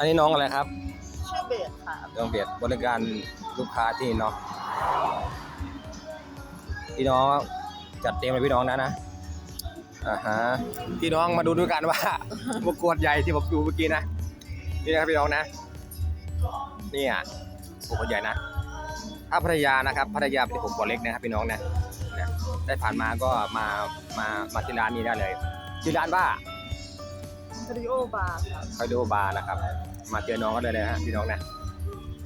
อันนี้น้องอะไรครับ ชื่อเบสค่ะ น้องเบียดบริการลูกค้าที่นี่เนาะพี่น้องจัดเต็มเลยพี่น้องนะนะอ่าฮะพี่น้องมาดูด้วยกันว่า ประกวดใหญ่ที่ผมดูเมื่อกี้นะนี่นะครับพี่น้องนะนี่อะประกวดใหญ่นะถ้าพัทยานะครับพัทยาเป็นผมกวดเล็กนะครับพี่น้องนะนะได้ผ่านมาก็มามามาที่ร้านนี้ได้เลยชื่อร้านว่าคาริโอบาร์ค่ะคอยดูบาร์นะครับ มาเจอน้องก็ได้เลยนะฮะพี่น้องนะ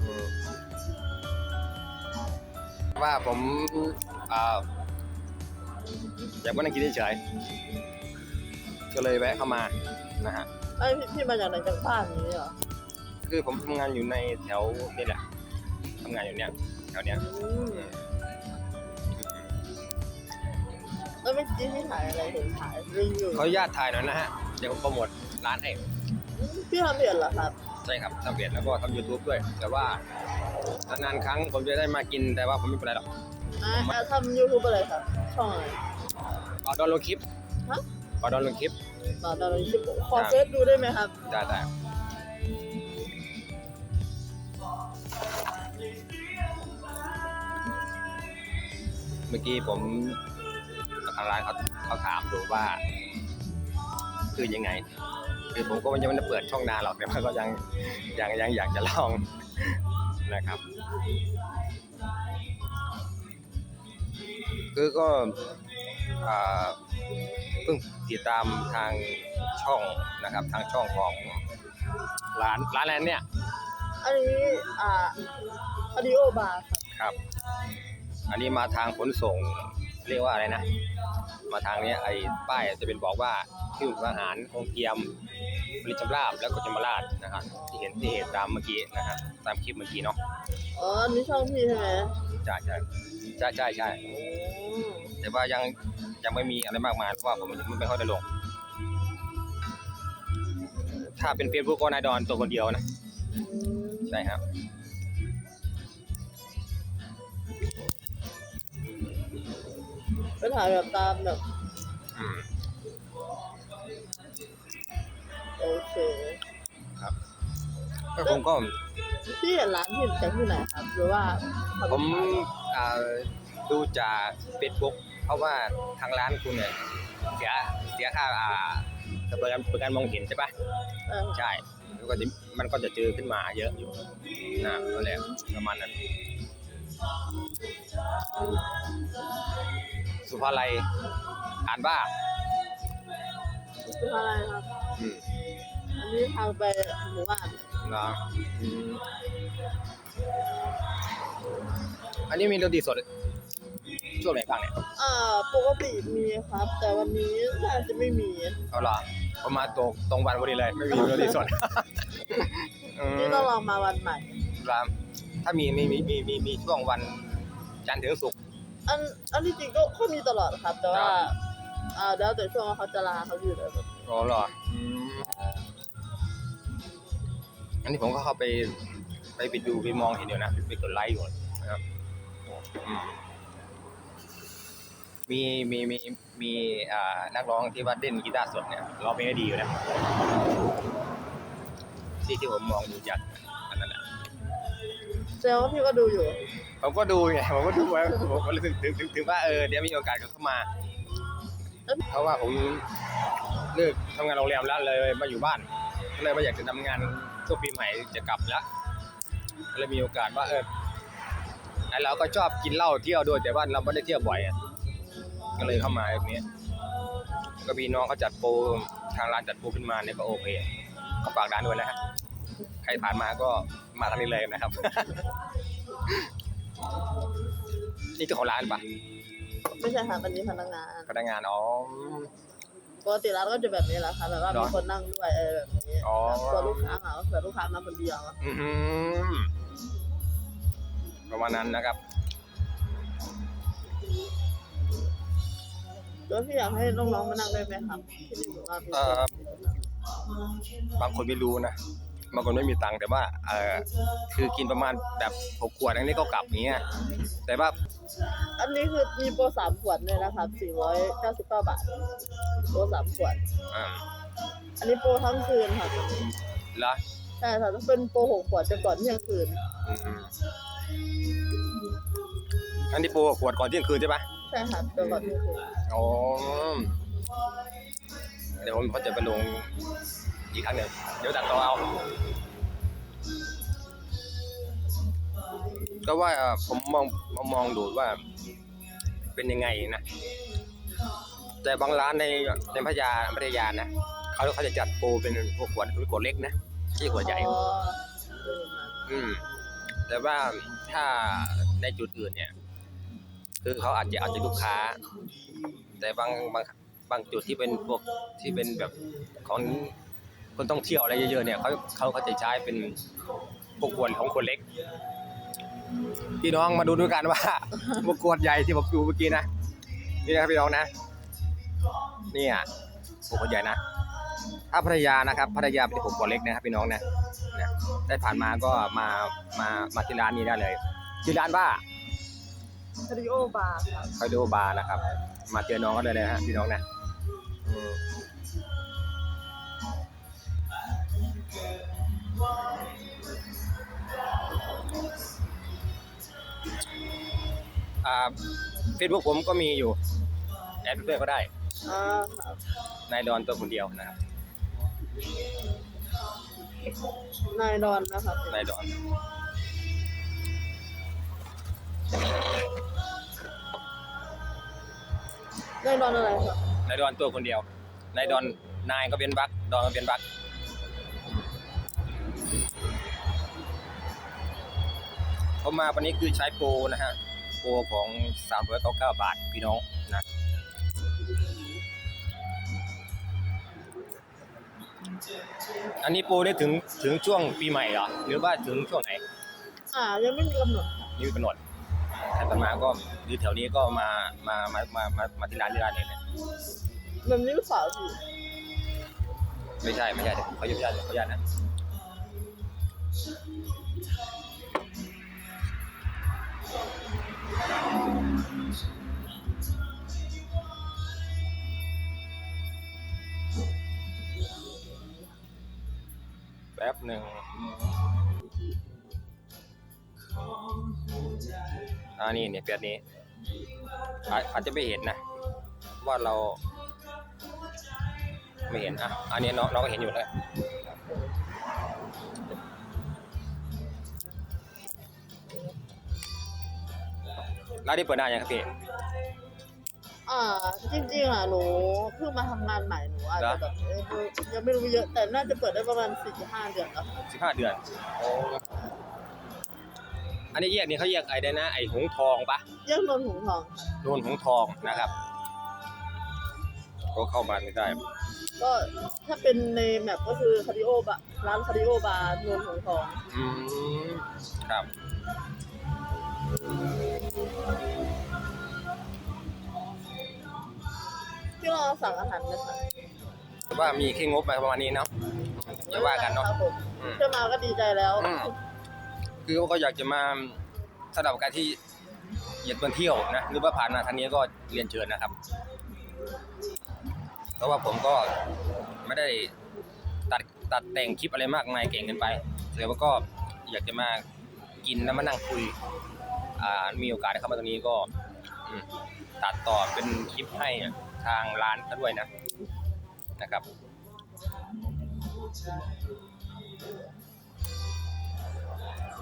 อืมว่าผมเอ่ออยากมานั่งกินเฉยๆก็เลยแวะเข้ามานะฮะ ไอยพี่พี่มาจากไหนจากบ้านนี้เหรอคือผมทำงานอยู่ในแถวนี่แหละทำงานอยู่เนี้ยแถวเนี้ยอืมแล้วเมื่อกี้พี่ถ่ายอะไรเห็นถ่ายรีวิวขออนุญาตถ่ายหน่อยนะฮะ เดี๋ยวผมโปรโมท ร้านให้ พี่ทำเบียดเหรอครับ ใช่ครับทำเพจแล้วก็ทำ YouTube ด้วย แต่ว่านานๆครั้งผมจะได้มากินแต่ว่าผมไม่เป็นไรหรอกอ่าอ่าทำยูทูบอะไรครับ ช่องอะไรขอดอนลงคลิปฮะขอดอนลงคลิปต่อดาวน์คลิปขอเฟซดูได้ไหมครับ ได้ได้เมื่อกี้ผมทางร้านเขาเขาถามดูว่า คือยังไง คือผมก็ยังไม่ได้เปิดช่องนานหรอกแต่ว่าก็ยังยังยังอยากจะลองนะครับ คือก็อ่าเพิ่งติดตามทางช่องนะครับทางช่องของร้านร้านแลนเนี่ยอันนี้อ่าคาริโอบาร์ครับครับ อันนี้มาทางขนส่งเรียกว่าอะไรนะ มาทางเนี้ยไอ้ป้ายจะเป็นบอกว่าที่อาหารคงเทียม ผลิตจำลาบแล้วก็จำมาราดนะครับที่เห็นที่เห็นตามเมื่อกี้นะฮะตามคลิปเมื่อกี้เนาะอ๋ออันนี้ช่องพี่ใช่ไหมใช่ใช่ใช่ใช่ใช่อืมแต่ว่ายังยังไม่มีอะไรมากมายเพราะว่าผมมันไม่ค่อยได้ลง ถ้าเป็นเฟซบุ๊กก็นายดอนตัวคนเดียวนะใช่ครับไปถ่ายแบบตามแบบ โอเคก็ผมก็พี่เห็นร้านที่จากที่ไหนครับหรือว่าผมอ่าดูจากเฟซบุ๊กเพราะว่าทางร้านคุณเนี่ยเสียเสียค่าอ่าเปิดการเปิดการมองเห็นใช่ปะเออใช่แล้วก็จะมันก็จะเจอขึ้นมาเยอะอยู่นะนั่นแหละประมาณนั้นสุภาลัยอ่านว่าคืออะไรครับ อืมอันนี้ทางไปหมู่บ้านเนาะอืมอันนี้มีดนตรีสดช่วงไหนบ้างเนี่ยอ่าปกติมีครับ แต่วันนี้น่าจะไม่มีเอาล่ะผมมาตรงตรงวันพอดีเลย ไม่มีดนตรีสด อืมพี่ต้องลองมาวันใหม่ ครับ ถ้ามีมีมีมีมีมีช่วงวันจันทร์ถึงศุกร์ อันอันที่จริงก็ก็มีตลอดครับ แต่ว่าครับ อ่าแล้วแต่ช่วงว่าเขาจะลาเขาอยู่เลยแบบอ๋อเหรอ อันนี้ผมก็เข้าไปไปไปดูไปมองเห็นอยู่นะไปกดไลค์อยู่นะครับอืมมีมีมีมีอ่านักร้องที่ว่าเล่นกีตาร์สดเนี่ยร้องเพลงได้ดีอยู่นะที่ที่ผมมองดูจากอันนั้นแหละแสดงว่าพี่ก็ดูอยู่ ผมก็ดูไงผมก็ดูไว้ผมก็เลยถึงถึงถึงถึงว่าเออเดี๋ยวมีโอกาสก็เข้ามาเพราะว่าผมเลิกทำงานโรงแรมแล้วเลยมาอยู่บ้านก็เลยไม่อยากจะทำงาน ช่วงปีใหม่จะกลับแล้วก็เลยมีโอกาสว่าเออไอเราก็ชอบกินเหล้าเที่ยวด้วยแต่ว่าเราไม่ได้เที่ยวบ่อยอะก็เลยเข้ามาแบบนี้ก็มีน้องเขาจัดโปรทางร้านจัดโปรขึ้นมาเนี่ยก็โอเคก็ฝากร้านด้วยนะฮะใครผ่านมาก็มาทางนี้เลยนะครับ นี่เจ้าของร้านปะไม่ใช่ครับอันนี้พนักงาน พนักงานอ๋อ ปกติร้านก็จะแบบนี้แหละครับแบบว่าเหรอมีคนนั่งด้วยเออแบบนี้อ๋อ ตัวลูกค้ามาเผื่อลูกค้ามาคนเดียวอือหือประมาณนั้นนะครับ แล้วพี่อยากให้น้องๆมานั่งด้วยไหมครับที่นี่บอกว่ามีเอ่อ บางคนไม่รู้นะ บางคนไม่มีตังค์แต่ว่าเออคือกินประมาณแบบหกขวดอันนี้ก็กลับอย่างเงี้ยแต่ว่าอันนี้คือมีโปรสามขวดเลยนะครับสี่ร้อยเก้าสิบเก้าบาทโปรสามขวดอ่าอันนี้โปรทั้งคืนครับแล้วใช่ช่ค่ะต้องเป็นโปรหกขวดจะก่อนเที่ยงคืนอืมอันนี้โปรขวดก่อนเที่ยงคืนใช่ปะใช่ค่ะจะก่อนเที่ยงคืนอ๋อเดี๋ยวผมเขาจะไปลง อีกครั้งหนึ่งเดี๋ยวตัดต่อเอา ก็ว่าเอ่อผมมองมองดูว่า เป็นยังไงนะ แต่บางร้านในในพัทยาพัทยานะเขาเขาจะจัดโปรเป็นพวกขวดขวดเล็กนะที่ขวดใหญ่ อืม แต่ว่าถ้าในจุดอื่นเนี่ย คือเขาอาจจะอาจจะลูกค้า แต่บางบางบางจุดที่เป็นพวกที่เป็นแบบของ คนต้องเที่ยวอะไรเยอะๆเนี่ยเขาเขาเขาจะใช้เป็นพวกขวดของคนเล็กพี่น้องมาดูด้วยกันว่าพวกขวดใหญ่ที่ผมดูเมื่อกี้นะนี่นะครับพี่น้องนะเนี่ยพวกขวดใหญ่นะถ้าพัทยานะครับพัทยาเป็นพวกขวดเล็กนะครับพี่น้องนะนะได้ผ่านมาก็มามามาที่ร้านนี้ได้เลยชื่อร้านว่าคาริโอบาร์ครับคาโดบาร์นะครับ มาเจอน้องเขาเลยนะฮะพี่น้องนะ เฟซบุ๊กผมก็มีอยู่ แอดเพื่อนก็ได้อ่าครับนายดอนตัวคนเดียวนะครับ นายดอนนะครับนายดอนนายดอนอะไรครับนายดอนตัวคนเดียวนายดอนนายก็เป็นบักดอนก็เป็นบัก ผมมาวันนี้คือใช้โปรนะฮะ โปรของ 399 บาทพี่น้องนะอันนี้โปรได้ถึงถึงช่วงปีใหม่เหรอ หรือว่าถึงช่วงไหน อ่ายังไม่มีกำหนดค่ะนี่มีกำหนดใครผ่านมาก็หรือแถวนี้ก็มามามามามามาที่ร้านที่ร้านเลยเนี่ยแบบนี้หรือเปล่าพี่ไม่ใช่ไม่ใช่เขาอยู่ที่ร้านเขาญาตนะ แป๊บหนึ่งอ่านี่เนี่ยเปียดนี้อาอาจจะไม่เห็นนะ ว่าเรา ไม่เห็นอะ อันนี้น้องน้องก็เห็นอยู่แล้ว ร้านนี้เปิดนานยังครับพี่อ่าจริงๆอะหนูเพิ่งมาทำงานใหม่หนูอาจจะแบบเออยังไม่รู้เยอะแต่น่าจะเปิดได้ประมาณสี่ห้าเดือนแล้วค่ะสิบห้าเดือนโอ้อันนี้แยกนี่เขาแยกไอ้ได้นะ ไอ้หงทองปะเรื่องนนหงส์ทองค่ะโนนหงทองนะครับ ก็เข้ามาไม่ได้ ก็ถ้าเป็นในแมปก็คือคาริโอบาร้านคาริโอบาร์นนหงส์ทอง อืม ครับ ที่เราสั่งอาหารนะคะว่ามีแค่งบไปประมาณนี้เนาะจะว่ากันเนาะ ครับผมอืม แค่มาก็ดีใจแล้ว อืมคือเขาอยากจะมาสำหรับการที่อยากมาเที่ยวนะหรือว่าผ่านมาทางนี้ก็เรียนเชิญนะครับ เพราะว่าผมก็ไม่ได้ตัดตัดแต่งคลิปอะไรมากมายเก่งเกินไปแต่ว่าก็อยากจะมากินแล้วมานั่งคุย อ่ามีโอกาสได้เข้ามาตรงนี้ก็อืมตัดต่อเป็นคลิปให้ทางร้านเขาด้วยนะนะครับ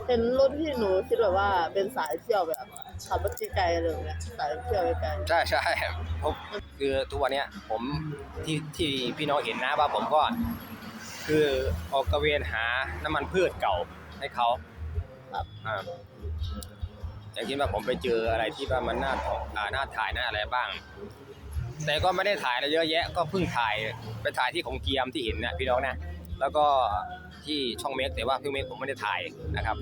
เป็นรุ่นที่หนูคิดแบบว่าเป็นสายเที่ยวแบบขับรถไกลๆอะไรแบบเนี้ยสายเที่ยวไกลใช่ใช่ผมคือทุกวันเนี้ยผมที่ที่พี่น้องเห็นนะว่าผมก็ คือออกตระเวนหาน้ำมันพืชเก่าให้เขาครับอ่า อย่างเช่นว่าผมไปเจออะไรที่ว่ามันน่าอ่าน่าถ่ายน่าอะไรบ้าง แต่ก็ไม่ได้ถ่ายอะไรเยอะแยะ ก็เพิ่งถ่ายไปถ่ายที่ของเกียมที่เห็นนะพี่น้องนะแล้วก็ที่ช่องเมกแต่ว่าพี่เมกผมไม่ได้ถ่ายนะครับ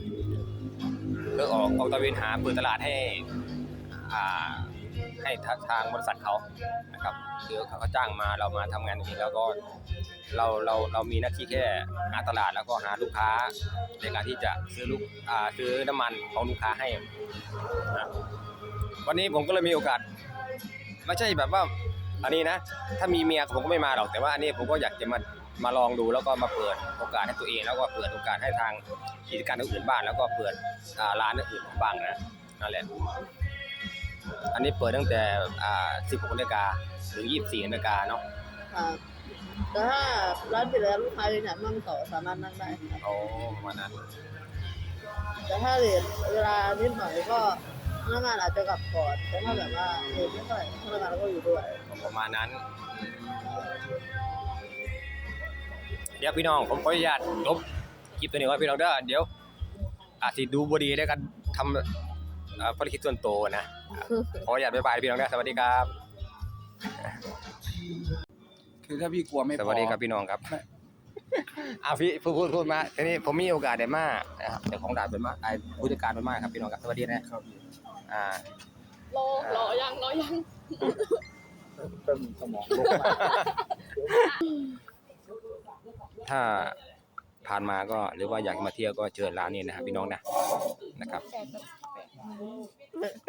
เพื่อออกออกตระเวนหาเปิดตลาดให้อ่า ให้ทางบริษัทเขานะครับคือเขาจ้างมาเรามาทำงานจริงๆแล้วก็เราเราเรามีหน้าที่แค่หาตลาดแล้วก็หาลูกค้าในการที่จะซื้อลูกอ่าซื้อน้ำมันของลูกค้าให้นะวันนี้ผมก็เลยมีโอกาสไม่ใช่แบบว่าอันนี้นะ ถ้ามีเมียผมก็ไม่มาหรอกแต่ว่าอันนี้ผมก็อยากจะมามาลองดูแล้วก็มาเปิดโอกาสให้ตัวเอง แล้วก็เปิดโอกาสให้ทางกิจการอื่นบ้างแล้วก็เปิดร้านอื่นบ้างนะนั่นแหละ อันนี้เปิดตั้งแต่อ่า16นาฬิกาถึง 24นาฬิกาเนาะครับแต่ถ้าร้านปิดแล้วลูกค้ายังอยากนั่งต่อสามารถนั่งได้ครับโอ้ประมาณนั้นแต่ถ้าเลทเวลานิดหน่อยก็พนักงานอาจจะกลับก่อนแต่ถ้าแบบว่าเลทไม่เท่าไหร่พนักงานก็อยู่ด้วย ประมาณนั้น เดี๋ยวพี่น้องผมขออนุญาตลบคลิปตัวนี้ไว้พี่น้องเด้อเดี๋ยวอาจสิดูบดีได้กันทำเอ่อภารกิจส่วนตัวนะขออนุญาตบ๊ายบายพี่น้องเด้อสวัสดีครับ คือถ้าพี่กลัวไม่พสอวัสดีครับพี่น้องครับ อ่าพี่พูดพูดพูดมาทีนี้ผมมีโอกาสได้มานะครับเจ้าของร้านเป็นมาไอ้ผู้จัดการเป็นมาครับพี่น้องครับสวัสดีนะครับอ่ารอรอยังรอยังเติมสมองลงมาถ้าผ่านมาก็หรือว่าอยากมาเที่ยวก็เชิญร้านนี้นะครับพี่น้องนะนะครับ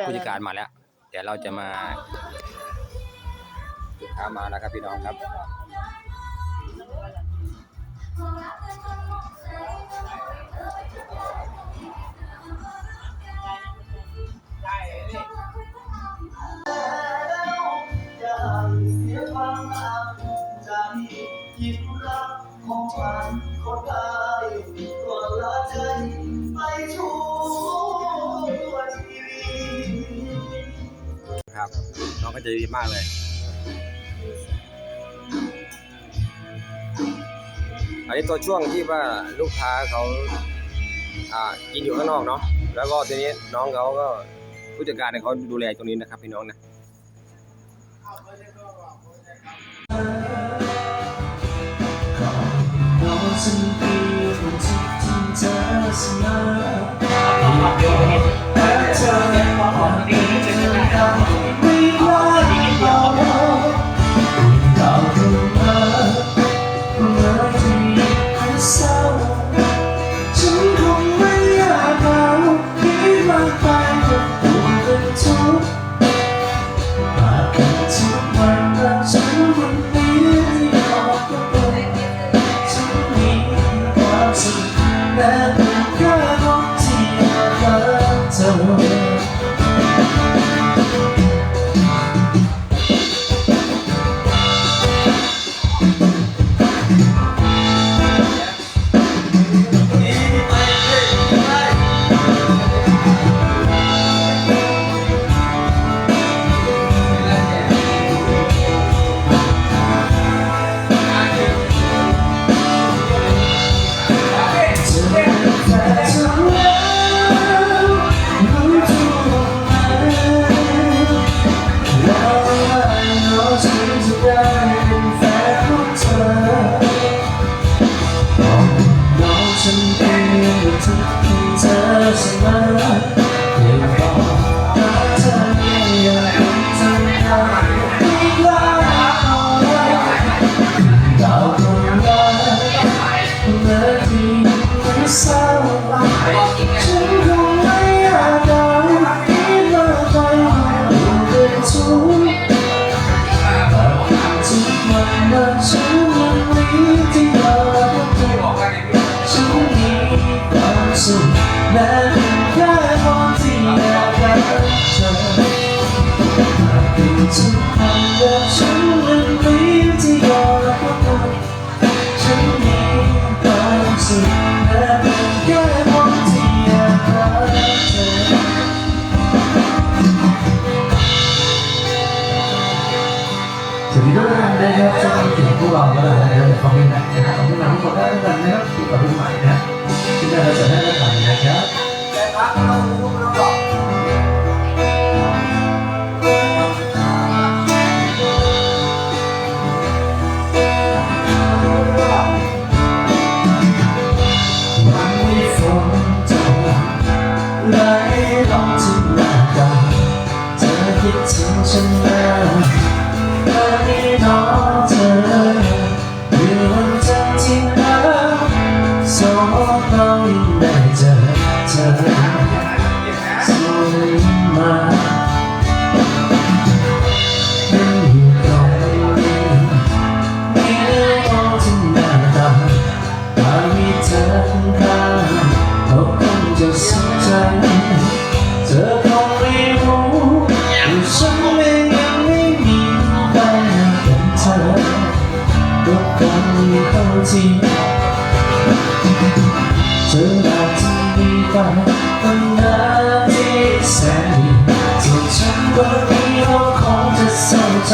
ผู้จัดการมาแล้ว เดี๋ยวเราจะมาลูกค้ามาแล้วครับพี่น้องครับ น้องก็ใจดีมากเลย อันนี้ตัวช่วงที่ว่าลูกค้าเขาอ่ากินอยู่ข้างนอกเนาะ แล้วก็ทีนี้น้องเขาก็ผู้จัดการเนี่ยเขาดูแลตรงนี้นะครับพี่น้องนะเอเสมอแต่เธอบอกดีจะได้ไม่ว่า เทุกท่านนะครับจะมีถึงพวกเราแล้วนะครับคอมเมนต์นะครับคอมเมนต์ทุกคนได้แล้วกันนะครับที่กับรุ่นใหม่นะที่ได้ราจะได้รับฟังนะครับวันนี้ฝนตกไหลลงที่หน้าต่างเธอคิดถึงฉันแล้ววันนี้ ต้องได้เจอเธอสวยมาเป็นอยู่ตรงนี้ไม่มองจนตาตามีเธอข้างเขาคงจะสนใจเธอคงไม่รู้อยู่ฉันเองยังไม่มีใครเป็นเธอทุกคนเข้าใจ เธออาจจะมีไปคนนั้นที่แสนดีส่วนฉันวันนี้ก็คงจะเศร้าใจ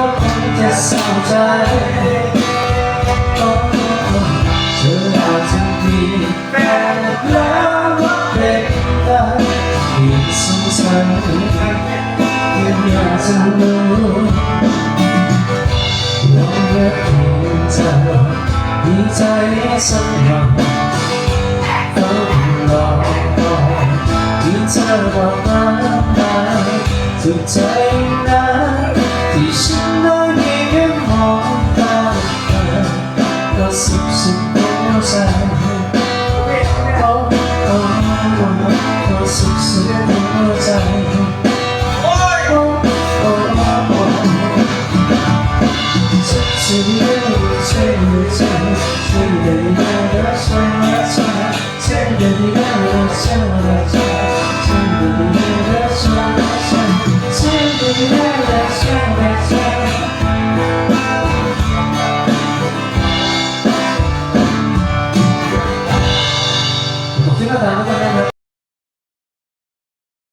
ก็คงจะเศร้าใจโอ้โอ้เธออาจจะมีแฟนแล้วว่าเป็นได้เพียงสงสัยยังอยากจะรู้ว่าเมื่อเพียงเธอมีใจสักอย่างต้องรอก่อนที่เธอบอกมาได้สุดใจนะ outside uh,